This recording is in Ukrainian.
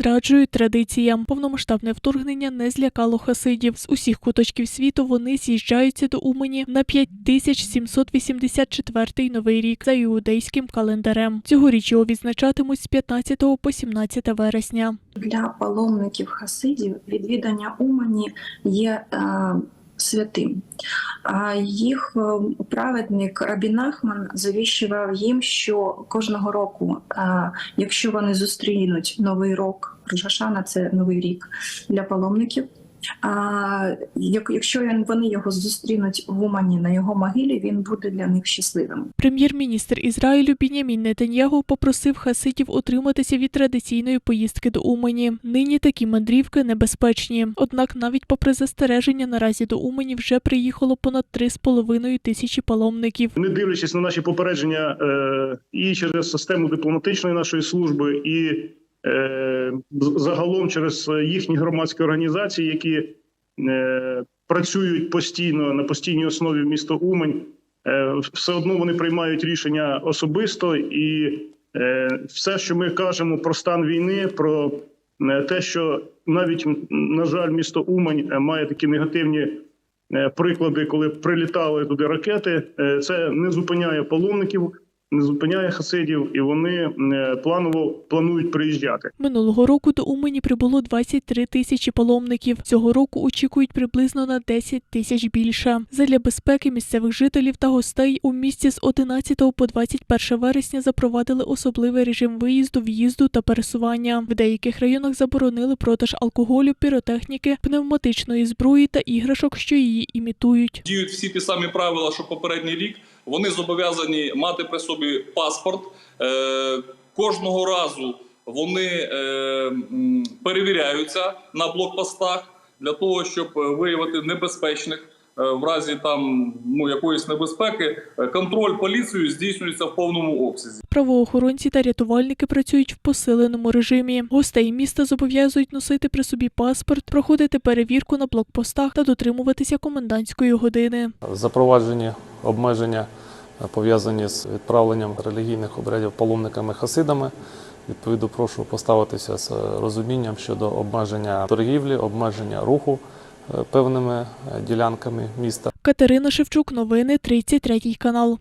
зраджують традиціям. Повномасштабне вторгнення не злякало хасидів. З усіх куточків світу вони з'їжджаються до Умані на 5784 новий рік за іудейським календарем. Цьогоріч його відзначатимуть з 15 по 17 вересня. Для паломників хасидів відвідання Умані є е, святим. А їх е, праведник Рабін Нахман завіщував їм, що кожного року, е, якщо вони зустрінуть новий рок, Рожашана це новий рік для паломників. А як- якщо вони його зустрінуть в Умані на його могилі, він буде для них щасливим. Прем'єр-міністр Ізраїлю Бінямін Нетаньягу попросив хасидів утриматися від традиційної поїздки до Умані. Нині такі мандрівки небезпечні. Однак, навіть попри застереження, наразі до Умані вже приїхало понад 3,5 тисячі паломників. не дивлячись на наші попередження е, і через систему дипломатичної нашої служби, і загалом через їхні громадські організації, які е, працюють постійно на постійній основі в місто Умань, е, все одно вони приймають рішення особисто, і е, все, що ми кажемо про стан війни, про е, те, що навіть на жаль, місто Умань е, має такі негативні е, приклади, коли прилітали туди ракети. Е, Це не зупиняє паломників, не зупиняє хасидів, і вони е, планово планують приїжджати. Минулого року до Умані прибуло 23 тисячі паломників. Цього року очікують приблизно на 10 тисяч більше. Задля безпеки місцевих жителів та гостей у місті з 11 по 21 вересня запровадили особливий режим виїзду, в'їзду та пересування. В деяких районах заборонили продаж алкоголю, піротехніки, пневматичної зброї та іграшок, що її імітують. діють всі ті самі правила, що попередній рік. Вони зобов'язані мати при собі паспорт. Е, кожного разу вони е, перевіряються на блокпостах для того, щоб виявити небезпечних. Е, В разі там ну якоїсь небезпеки Е, контроль поліцією здійснюється в повному обсязі. Правоохоронці та рятувальники працюють в посиленому режимі. Гостей міста зобов'язують носити при собі паспорт, проходити перевірку на блокпостах та дотримуватися комендантської години. Запроваджені обмеження е, пов'язані з відправленням релігійних обрядів паломниками-хасидами. Відповідно, прошу поставитися з розумінням щодо обмеження торгівлі, обмеження руху певними е, ділянками міста. Катерина Шевчук, новини 33 канал.